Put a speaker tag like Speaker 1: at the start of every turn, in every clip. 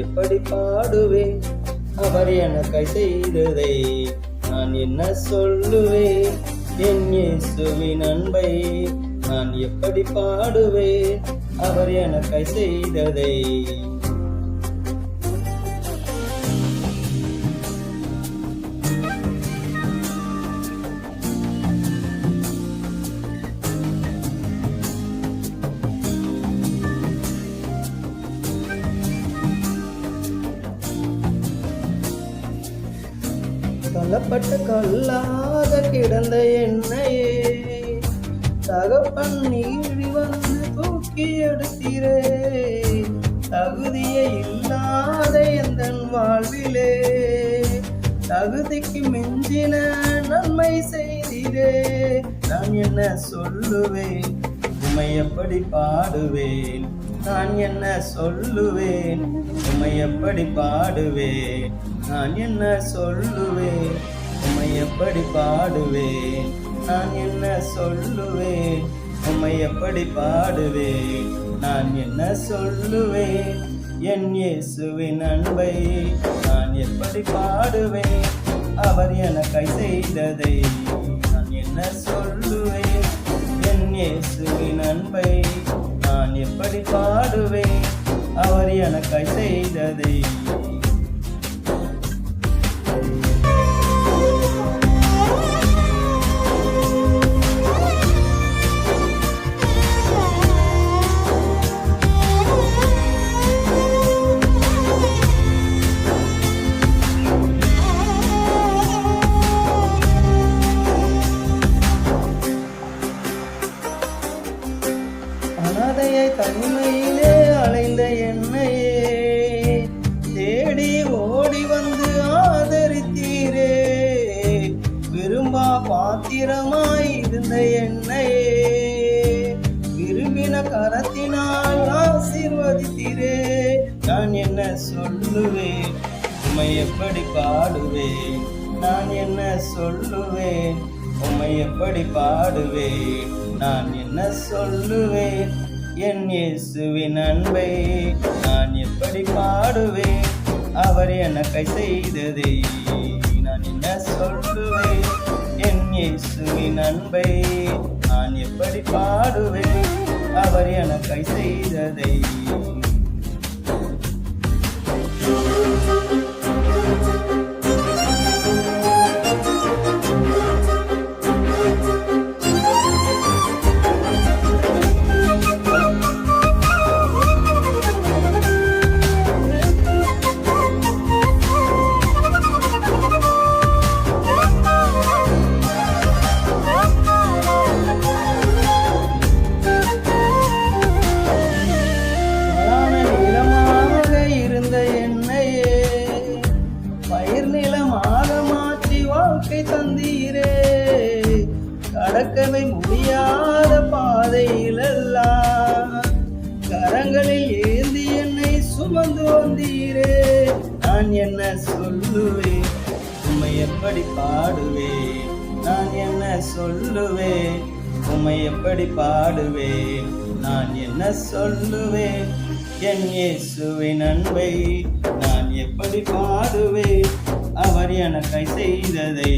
Speaker 1: எப்படி பாடுவேன். அவர் எனக்கை செய்ததை நான் என்ன சொல்லுவேன்? என் இயேசுவின் அன்பை நான் எப்படி பாடுவேன்? அவர் எனக்கை செய்ததை தள்ளப்பட்ட கல்லாக கிடந்த என்னையே தகப்பன் நீழி வந்து தூக்கி எடுத்திரே. தகுதியே இல்லாத எந்த வாழ்விலே. தகுதிக்கு மிஞ்சின நன்மை செய்தீரே. நான் என்ன சொல்லுவேன்? உமை எப்படி பாடுவேன்? நான் என்ன சொல்லுவேன்? உமை எப்படி பாடுவேன்? நான் என்ன சொல்லுவேன்? உம்மை எப்படி பாடுவேன்? நான் என்ன சொல்லுவேன்? உம்மை எப்படி பாடுவேன்? நான் என்ன சொல்லுவேன்? என் இயேசுவின் அன்பை நான் எப்படி பாடுவேன்? அவர் எனக்கை செய்ததை நான் என்ன சொல்லுவேன்? என் இயேசுவின் அன்பை நான் எப்படி பாடுவேன்? அவர் எனக்கை செய்ததை என்ன சொல்லுவேன்? உமை எப்படி பாடுவேன்? நான் என்ன சொல்லுவேன்? உமை எப்படி பாடுவேன்? நான் என்ன சொல்லுவேன்? என் இயேசுவின் அன்பை நான் எப்படி பாடுவேன்? அவர் கை செய்ததை நான் என்ன சொல்லுவேன்? என் இயேசுவின் அன்பை நான் எப்படி பாடுவேன்? அவர் எனக்கை செய்ததை இருந்த என்னையே. பயிர் நிலமாக மாற்றி வாழ்க்கை தந்தீரே. கடக்கவே முடியாத பாதையிலெல்லாம் கரங்களில் ஏந்தி என்னை சுமந்து வந்தீரே. நான் என்ன சொல்லுவேன்? உம்மை எப்படி பாடுவேன்? நான் என்ன சொல்லுவேன்? உம்மை எப்படி பாடுவேன்? நான் என்ன சொல்லுவேன்? என் இயேசுவின் அன்பை நான் எப்படி பாடுவேன்? அவர் எனக்கை செய்ததை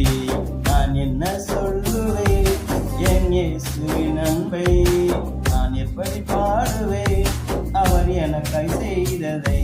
Speaker 1: நான் என்ன சொல்லுவேன்? என் இயேசுவின் அன்பை நான் எப்படி பாடுவேன்? அவர் எனக்கை செய்ததை